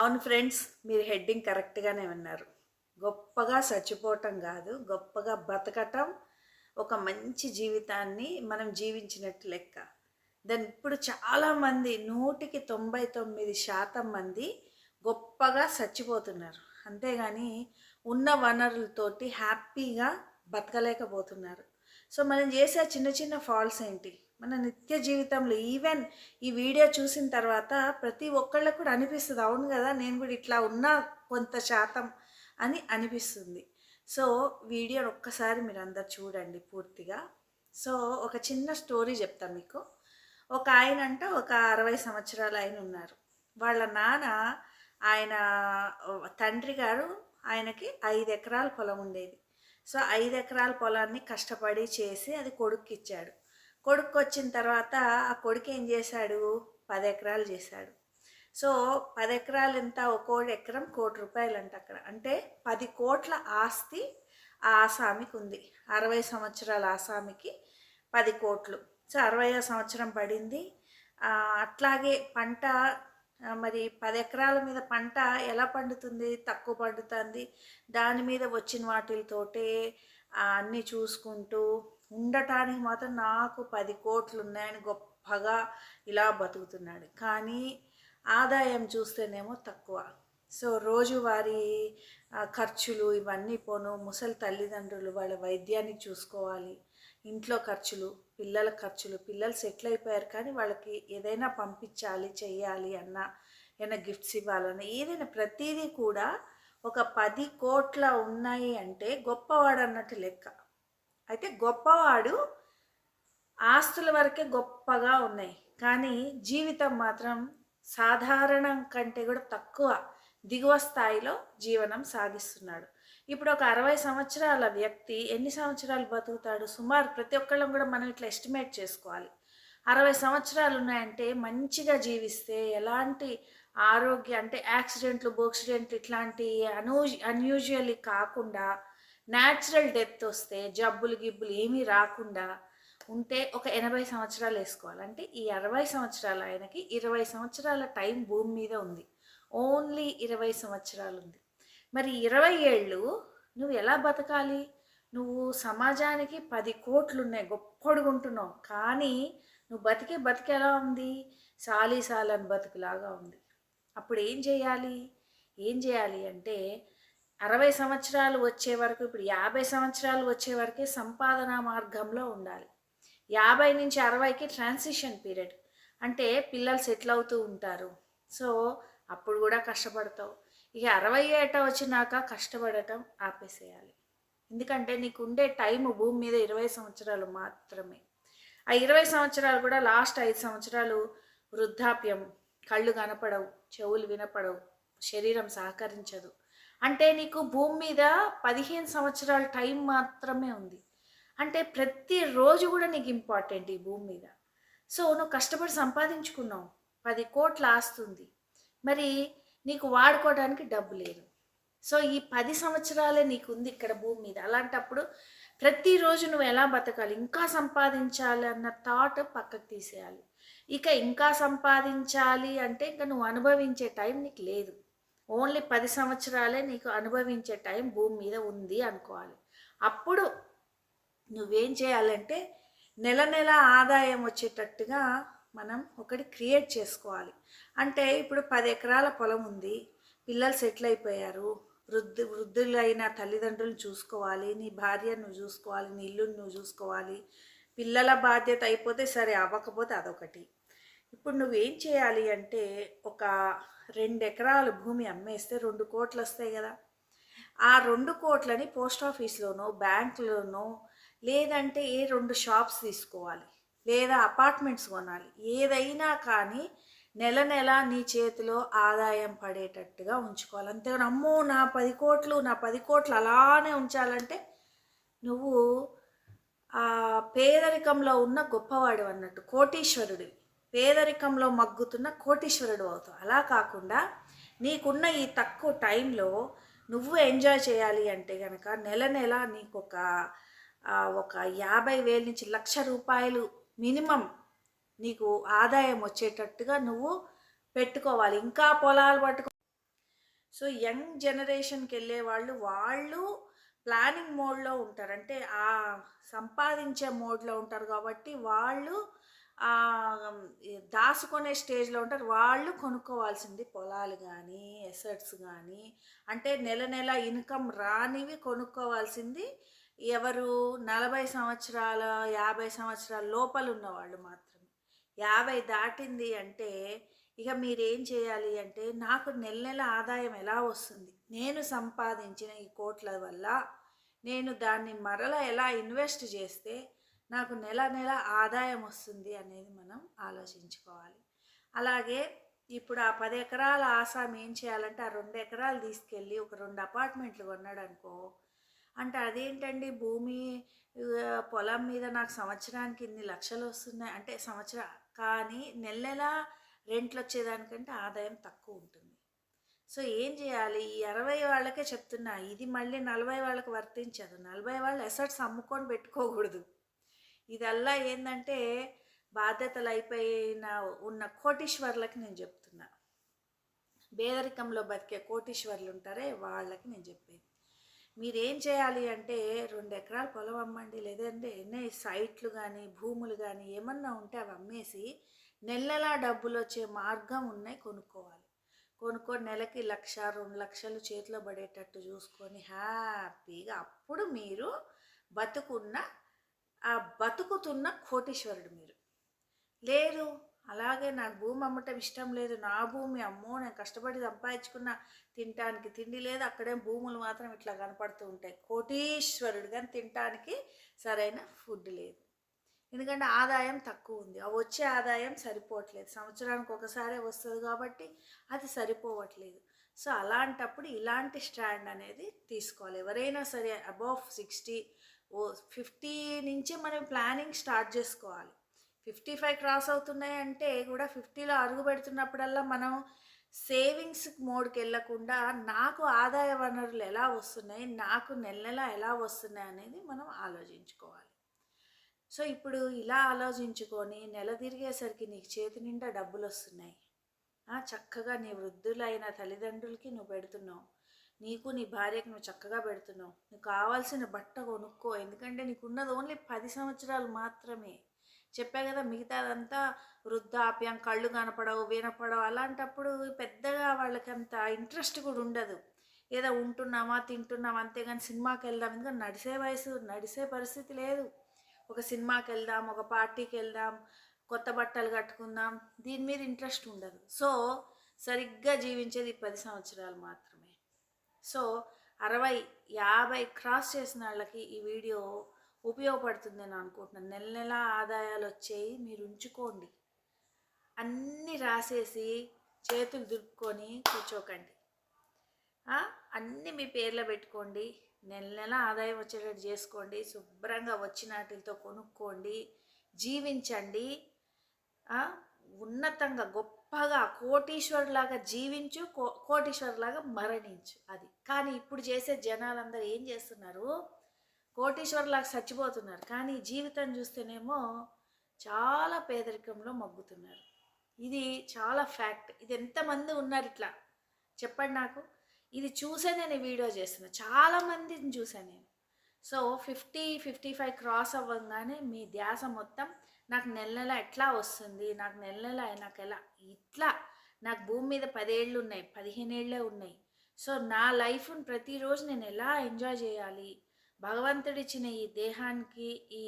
అవును ఫ్రెండ్స్ మీరు హెడ్డింగ్ కరెక్ట్గానే ఉన్నారు గొప్పగా చచ్చిపోవటం కాదు గొప్పగా బతకటం ఒక మంచి జీవితాన్ని మనం జీవించినట్టు లెక్క. దాని ఇప్పుడు చాలామంది నూటికి తొంభై తొమ్మిది శాతం మంది గొప్పగా చచ్చిపోతున్నారు. అంతేగాని ఉన్న వనరులతోటి హ్యాపీగా బతకలేకపోతున్నారు. సో మనం చేసే చిన్న చిన్న ఫాల్స్ ఏంటి? మన నిత్య జీవితంలో ఈవెన్ ఈ వీడియో చూసిన తర్వాత ప్రతి ఒక్కళ్ళకు కూడా అనిపిస్తుంది అవును కదా నేను కూడా ఇట్లా ఉన్నా కొంత శాతం అని అనిపిస్తుంది. సో వీడియోని ఒక్కసారి మీరు అందరు చూడండి పూర్తిగా. సో ఒక చిన్న స్టోరీ చెప్తాను మీకు. ఒక ఆయన అంటే ఒక అరవై సంవత్సరాలు ఆయన ఉన్నారు. వాళ్ళ నాన్న ఆయన తండ్రి గారు ఆయనకి ఐదు ఎకరాల పొలం ఉండేది. సో ఐదు ఎకరాల పొలాన్ని కష్టపడి చేసి అది కొడుక్కి ఇచ్చాడు కొడుకు వచ్చిన తర్వాత ఆ కొడుకు ఏం చేశాడు? పది ఎకరాలు చేశాడు. సో పది ఎకరాలు ఎంత? ఒక్కో ఎకరం కోటి రూపాయలు అంట అక్కడ. అంటే పది కోట్ల ఆస్తి ఆ ఆసామికి ఉంది. అరవై సంవత్సరాల ఆసామికి పది కోట్లు. సో అరవై సంవత్సరం పడింది. అట్లాగే పంట మరి పది ఎకరాల మీద పంట ఎలా పండుతుంది? తక్కువ పండుతుంది. దాని మీద వచ్చిన వాటితోటే అన్నీ చూసుకుంటూ ఉండటానికి మాత్రం నాకు పది కోట్లు ఉన్నాయని గొప్పగా ఇలా బతుకుతున్నాడు. కానీ ఆదాయం చూస్తేనేమో తక్కువ. సో రోజువారీ ఖర్చులు ఇవన్నీ పోను. ముసలి తల్లిదండ్రులు వాళ్ళ వైద్యాన్ని చూసుకోవాలి. ఇంట్లో ఖర్చులు పిల్లల ఖర్చులు పిల్లలు సెటిల్ అయిపోయారు కానీ వాళ్ళకి ఏదైనా పంపించాలి చేయాలి అన్న ఏదైనా గిఫ్ట్స్ ఇవ్వాలన్న ఏదైనా ప్రతిదీ కూడా ఒక పది కోట్ల ఉన్నాయి అంటే గొప్పవాడు అన్నట్టు లెక్క. అయితే గొప్పవాడు ఆస్తుల వరకే గొప్పగా ఉన్నాయి. కానీ జీవితం మాత్రం సాధారణం కంటే కూడా తక్కువ దిగువ స్థాయిలో జీవనం సాగిస్తున్నాడు ఇప్పుడు ఒక అరవై సంవత్సరాల వ్యక్తి ఎన్ని సంవత్సరాలు బతుకుతాడు? సుమారు ప్రతి ఒక్కళ్ళం కూడా మనం ఇట్లా ఎస్టిమేట్ చేసుకోవాలి. అరవై సంవత్సరాలు ఉన్నాయంటే మంచిగా జీవిస్తే ఎలాంటి ఆరోగ్య అంటే యాక్సిడెంట్లు బోక్సిడెంట్లు ఇట్లాంటి అను అన్యూజువల్లీ కాకుండా న్యాచురల్ డెత్ వస్తే జబ్బులు గిబ్బులు ఏమీ రాకుండా ఉంటే ఒక ఎనభై సంవత్సరాలు వేసుకోవాలి. అంటే ఈ అరవై సంవత్సరాల ఆయనకి ఇరవై సంవత్సరాల టైం భూమి మీద ఉంది. ఓన్లీ ఇరవై సంవత్సరాలు ఉంది. మరి ఇరవై ఏళ్ళు నువ్వు ఎలా బతకాలి? నువ్వు సమాజానికి పది కోట్లు ఉన్నాయి గొప్పడుగుంటున్నావు కానీ నువ్వు బతికే బతికి ఎలా ఉంది? సాలి సాలని బతుకులాగా ఉంది. అప్పుడు ఏం చేయాలి? ఏం చేయాలి అంటే అరవై సంవత్సరాలు వచ్చే వరకు ఇప్పుడు యాభై సంవత్సరాలు వచ్చే వరకే సంపాదన మార్గంలో ఉండాలి. యాభై నుంచి అరవైకి ట్రాన్సిషన్ పీరియడ్ అంటే పిల్లలు సెటిల్ అవుతూ ఉంటారు. సో అప్పుడు కూడా కష్టపడతావు. ఇక అరవై ఏట వచ్చినాక కష్టపడటం ఆపేసేయాలి. ఎందుకంటే నీకు ఉండే టైం భూమి మీద ఇరవై సంవత్సరాలు మాత్రమే. ఆ ఇరవై సంవత్సరాలు కూడా లాస్ట్ ఐదు సంవత్సరాలు వృద్ధాప్యం. కళ్ళు కనపడవు చెవులు వినపడవు శరీరం సహకరించదు. అంటే నీకు భూమి మీద పదిహేను సంవత్సరాల టైం మాత్రమే ఉంది. అంటే ప్రతిరోజు కూడా నీకు ఇంపార్టెంట్ ఈ భూమి మీద. సో నువ్వు కష్టపడి సంపాదించుకున్నావు. పది కోట్ల ఆస్తుంది మరి నీకు వాడుకోవడానికి డబ్బు లేదు. సో ఈ పది సంవత్సరాలే నీకు ఉంది ఇక్కడ భూమి మీద. అలాంటప్పుడు ప్రతిరోజు నువ్వు ఎలా బతకాలి? ఇంకా సంపాదించాలి అన్న థాట్ పక్కకు తీసేయాలి. ఇక ఇంకా సంపాదించాలి అంటే ఇంకా నువ్వు అనుభవించే టైం నీకు లేదు. ఓన్లీ పది సంవత్సరాలే నీకు అనుభవించే టైం భూమి మీద ఉంది అనుకోవాలి. అప్పుడు నువ్వేం చేయాలంటే నెల నెల ఆదాయం వచ్చేటట్టుగా మనం ఒకటి క్రియేట్ చేసుకోవాలి. అంటే ఇప్పుడు పది ఎకరాల పొలం ఉంది. పిల్లలు సెటిల్ అయిపోయారు. వృద్ధు వృద్ధులైన తల్లిదండ్రులను చూసుకోవాలి. నీ భార్యను నువ్వు చూసుకోవాలి. నీ ఇల్లు నువ్వు చూసుకోవాలి. పిల్లల బాధ్యత అయిపోతే సరే అవ్వకపోతే అదొకటి. ఇప్పుడు నువ్వేం చేయాలి అంటే ఒక రెండు ఎకరాల భూమి అమ్మేస్తే రెండు కోట్లు వస్తాయి కదా. ఆ రెండు కోట్లని పోస్ట్ ఆఫీస్లోనో బ్యాంకులోనో లేదంటే ఏ రెండు షాప్స్ తీసుకోవాలి. లేదా అపార్ట్మెంట్స్ కొనాలి. ఏదైనా కానీ నెల నెల నీ చేతిలో ఆదాయం పడేటట్టుగా ఉంచుకోవాలి. అంతేగాని అమ్మో నా పది కోట్లు నా పది కోట్లు అలానే ఉంచాలంటే నువ్వు ఆ పేదరికంలో ఉన్న గొప్పవాడు అన్నట్టు కోటీశ్వరుడు పేదరికంలో మగ్గుతున్న కోటీశ్వరుడు అవుతావు. అలా కాకుండా నీకున్న ఈ తక్కువ టైంలో నువ్వు ఎంజాయ్ చేయాలి అంటే కనుక నెల నెల నీకు ఒక ఒక యాభై వేల నుంచి లక్ష రూపాయలు మినిమం నీకు ఆదాయం వచ్చేటట్టుగా నువ్వు పెట్టుకోవాలి. ఇంకా పొలాలు పట్టుకో. సో యంగ్ జనరేషన్కి వెళ్ళే వాళ్ళు వాళ్ళు ప్లానింగ్ మోడ్లో ఉంటారు. అంటే ఆ సంపాదించే మోడ్లో ఉంటారు కాబట్టి వాళ్ళు దాచుకునే స్టేజ్లో ఉంటారు. వాళ్ళు కొనుక్కోవాల్సింది పొలాలు కానీ ఎసెట్స్ కానీ అంటే నెల నెల ఇన్కమ్ రానివి కొనుక్కోవాల్సింది ఎవరు నలభై సంవత్సరాల యాభై సంవత్సరాల లోపల ఉన్నవాళ్ళు మాత్రమే. యాభై దాటింది అంటే ఇక మీరేం చేయాలి అంటే నాకు నెల నెల ఆదాయం ఎలా వస్తుంది? నేను సంపాదించిన ఈ కోట్ల వల్ల నేను దాన్ని మరల ఎలా ఇన్వెస్ట్ చేస్తే నాకు నెల నెల ఆదాయం వస్తుంది అనేది మనం ఆలోచించుకోవాలి. అలాగే ఇప్పుడు ఆ పది ఎకరాల ఆసామి ఏం చేయాలంటే ఆ రెండు ఎకరాలు తీసుకెళ్ళి ఒక రెండు అపార్ట్మెంట్లు కొన్నాడు అనుకో అంటే అదేంటండి? భూమి పొలం మీద నాకు సంవత్సరానికి ఇన్ని లక్షలు వస్తున్నాయి అంటే సంవత్సరం కానీ నెల నెల రెంట్లు వచ్చేదానికంటే ఆదాయం తక్కువ ఉంటుంది సో ఏం చేయాలి? ఈ అరవై వాళ్ళకే చెప్తున్నా. ఇది మళ్ళీ నలభై వాళ్ళకి వర్తించదు. నలభై వాళ్ళు ఎసట్స్ అమ్ముకొని పెట్టుకోకూడదు. ఇదల్లా ఏంటంటే బాధ్యతలు అయిపోయిన ఉన్న కోటీశ్వర్లకి నేను చెప్తున్నా. పేదరికంలో బతికే కోటీశ్వర్లు ఉంటారే వాళ్ళకి నేను చెప్పేది. మీరేం చేయాలి అంటే రెండు ఎకరాల పొలం అమ్మండి లేదంటే ఎన్ని సైట్లు కానీ భూములు కానీ ఏమన్నా ఉంటే అవి అమ్మేసి నెలలా డబ్బులు వచ్చే మార్గం ఉన్నాయి కొనుక్కోవాలి. కొనుక్కొని నెలకి లక్ష రెండు లక్షలు చేతిలో పడేటట్టు చూసుకొని హ్యాపీగా అప్పుడు మీరు బతుకున్న ఆ బతుకుతున్న కోటీశ్వరుడు మీరు. లేదు అలాగే నాకు భూమి అమ్మటం ఇష్టం లేదు. నా భూమి అమ్మో నేను కష్టపడి సంపాదించుకున్న తినటానికి తిండి లేదు. అక్కడే భూములు మాత్రం ఇట్లా కనపడుతూ ఉంటాయి. కోటీశ్వరుడు కానీ తినటానికి సరైన ఫుడ్ లేదు. ఎందుకంటే ఆదాయం తక్కువ ఉంది. ఆ వచ్చే ఆదాయం సరిపోవట్లేదు. సంవత్సరానికి ఒకసారి వస్తుంది కాబట్టి అది సరిపోవట్లేదు. సో అలాంటప్పుడు ఇలాంటి స్టాండ్ అనేది తీసుకోవాలి. ఎవరైనా సరే అబౌవ్ సిక్స్టీ ఓ ఫిఫ్టీ నుంచే మనం ప్లానింగ్ స్టార్ట్ చేసుకోవాలి. ఫిఫ్టీ ఫైవ్ క్రాస్ అవుతున్నాయి అంటే కూడా ఫిఫ్టీలో అడుగు పెడుతున్నప్పుడల్లా మనం సేవింగ్స్ మోడ్కి వెళ్ళకుండా నాకు ఆదాయ వనరులు ఎలా వస్తున్నాయి నాకు నెల నెల ఎలా వస్తున్నాయి అనేది మనం ఆలోచించుకోవాలి. సో ఇప్పుడు ఇలా ఆలోచించుకొని నెల తిరిగేసరికి నీకు చేతి నిండా డబ్బులు వస్తున్నాయి చక్కగా నీ వృద్ధులైన తల్లిదండ్రులకి నువ్వు పెడుతున్నావు. నీకు నీ భార్యకు నువ్వు చక్కగా పెడుతున్నావు. నీకు కావాల్సిన బట్ట కొనుక్కో. ఎందుకంటే నీకున్నది ఓన్లీ పది సంవత్సరాలు మాత్రమే. చెప్పా కదా మిగతాదంతా వృద్ధాప్యం కళ్ళు కనపడవు వినపడవు అలాంటప్పుడు పెద్దగా వాళ్ళకి అంత ఇంట్రెస్ట్ కూడా ఉండదు. ఏదో ఉంటున్నామా తింటున్నామా అంతేగాని సినిమాకి వెళ్దాం ఎందుకంటే నడిసే వయసు నడిసే పరిస్థితి లేదు. ఒక సినిమాకి వెళ్దాం ఒక పార్టీకి వెళ్దాం కొత్త బట్టలు కట్టుకుందాం దీని మీద ఇంట్రెస్ట్ ఉండదు. సో సరిగ్గా జీవించేది పది సంవత్సరాలు మాత్రమే. సో అరవై యాభై క్రాస్ చేసిన వాళ్ళకి ఈ వీడియో ఉపయోగపడుతుంది నేను అనుకుంటున్నాను. నెల నెల ఆదాయాలు వచ్చేవి మీరు ఉంచుకోండి. అన్నీ రాసేసి చేతులు దులుపుకొని కూర్చోకండి. అన్నీ మీ పేర్లో పెట్టుకోండి. నెల నెల ఆదాయం వచ్చేటట్టు చేసుకోండి. శుభ్రంగా వచ్చినాటితో కొనుక్కోండి. జీవించండి. ఉన్నతంగా గొప్పగా కోటీశ్వరులాగా జీవించు కో కోటీశ్వరులాగా మరణించు. అది. కానీ ఇప్పుడు చేసే జనాలందరూ ఏం చేస్తున్నారు? కోటీశ్వరులాగా చచ్చిపోతున్నారు. కానీ జీవితం చూస్తేనేమో చాలా పేదరికంలో మగ్గుతున్నారు. ఇది చాలా ఫ్యాక్ట్. ఇది ఎంతమంది ఉన్నారు ఇట్లా? చెప్పండి నాకు. ఇది చూసే నేను వీడియో చేస్తున్నా. చాలామందిని చూసాను నేను. So fifty fifty five cross అవ్వగానే మీ ధ్యాస మొత్తం నాకు నెల నెల ఎట్లా వస్తుంది? నాకు నెల నెల నాకు ఎలా? ఇట్లా నాకు భూమి మీద పదేళ్ళు ఉన్నాయి పదిహేను ఏళ్ళే ఉన్నాయి. సో నా లైఫ్ను ప్రతిరోజు నేను ఎలా ఎంజాయ్ చేయాలి? భగవంతుడిచ్చిన ఈ దేహానికి ఈ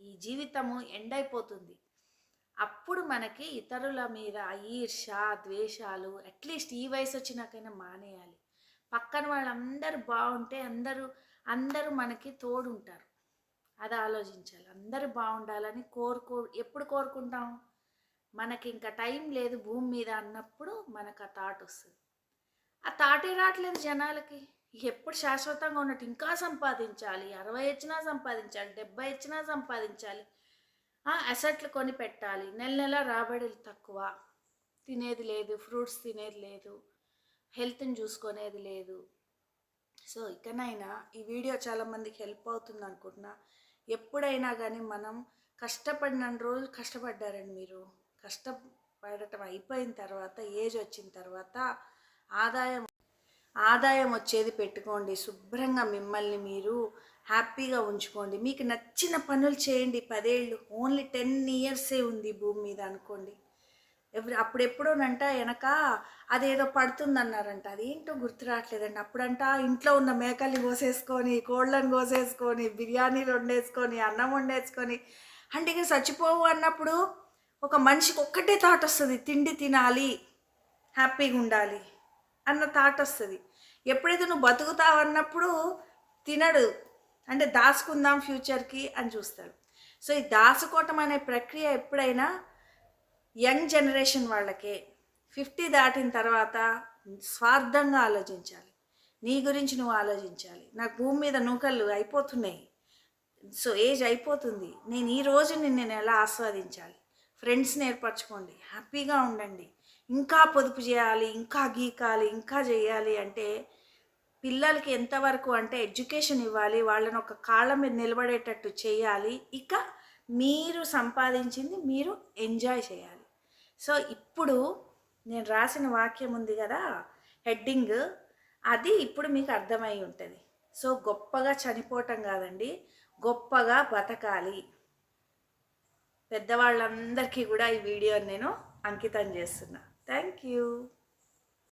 ఈ జీవితము ఎండ్ అయిపోతుంది అప్పుడు మనకి ఇతరుల మీద ఈర్ష ద్వేషాలు అట్లీస్ట్ ఈ వయసు వచ్చినాకైనా మానేయాలి. పక్కన వాళ్ళందరూ బాగుంటే అందరూ అందరూ మనకి తోడుంటారు. అది ఆలోచించాలి. అందరూ బాగుండాలని కోరుకో ఎప్పుడు కోరుకుంటాం? మనకి ఇంకా టైం లేదు భూమి మీద అన్నప్పుడు మనకు ఆ థాట్ వస్తుంది. ఆ థాటే రావట్లేదు జనాలకి. ఎప్పుడు శాశ్వతంగా ఉన్నట్టు ఇంకా సంపాదించాలి. అరవై ఇచ్చినా సంపాదించాలి డెబ్బై ఇచ్చినా సంపాదించాలి. అసెట్లు కొని పెట్టాలి. నెల నెల రాబడులు తక్కువ. తినేది లేదు ఫ్రూట్స్ తినేది లేదు హెల్త్ని చూసుకునేది లేదు. సో ఇకనైనా ఈ వీడియో చాలామందికి హెల్ప్ అవుతుంది అనుకుంటున్నా. ఎప్పుడైనా కానీ మనం కష్టపడిన రోజులు కష్టపడ్డారండి మీరు. కష్టపడటం అయిపోయిన తర్వాత ఏజ్ వచ్చిన తర్వాత ఆదాయం ఆదాయం వచ్చేది పెట్టుకోండి శుభ్రంగా మిమ్మల్ని మీరు హ్యాపీగా ఉంచుకోండి. మీకు నచ్చిన పనులు చేయండి. పదేళ్ళు ఓన్లీ టెన్ ఇయర్సే ఉంది భూమి మీద అనుకోండి. ఎప్పుడు అప్పుడెప్పుడోనంట వెనక అదేదో పడుతుందన్నారంట. అదేంటో గుర్తు రావట్లేదండి. అప్పుడంట ఇంట్లో ఉన్న మేకల్ని కోసేసుకొని కోళ్ళని కోసేసుకొని బిర్యానీలు వండేసుకొని అన్నం వండేసుకొని అంటే ఇక చచ్చిపోవు అన్నప్పుడు ఒక మనిషికి ఒక్కటే థాట్ వస్తుంది. తిండి తినాలి హ్యాపీగా ఉండాలి అన్న థాట్ వస్తుంది. ఎప్పుడైతే నువ్వు బతుకుతావు అన్నప్పుడు తినడు. అంటే దాచుకుందాం ఫ్యూచర్కి అని చూస్తాడు. సో ఈ దాచుకోవటం అనే ప్రక్రియ ఎప్పుడైనా యంగ్ జనరేషన్ వాళ్ళకే ఫిఫ్టీ దాటిన తర్వాత స్వార్థంగా ఆలోచించాలి. నీ గురించి నువ్వు ఆలోచించాలి. నాకు భూమి మీద నూకలు అయిపోతున్నాయి. సో ఏజ్ అయిపోతుంది. నేను ఈ రోజుని నేను ఎలా ఆస్వాదించాలి? ఫ్రెండ్స్ని ఏర్పరచుకోండి. హ్యాపీగా ఉండండి. ఇంకా పొదుపు చేయాలి ఇంకా గీకాలి ఇంకా చేయాలి అంటే పిల్లలకి ఎంతవరకు అంటే ఎడ్యుకేషన్ ఇవ్వాలి వాళ్ళని ఒక కాళ్ళ మీద నిలబడేటట్టు చేయాలి. ఇక మీరు సంపాదించింది మీరు ఎంజాయ్ చేయాలి. సో ఇప్పుడు నేను రాసిన వాక్యం ఉంది కదా హెడ్డింగ్. అది ఇప్పుడు మీకు అర్థమై ఉంటుంది. సో గొప్పగా చనిపోవటం కాదండి గొప్పగా బతకాలి. పెద్దవాళ్ళందరికీ కూడా ఈ వీడియోని నేను అంకితం చేస్తున్నా. Thank you.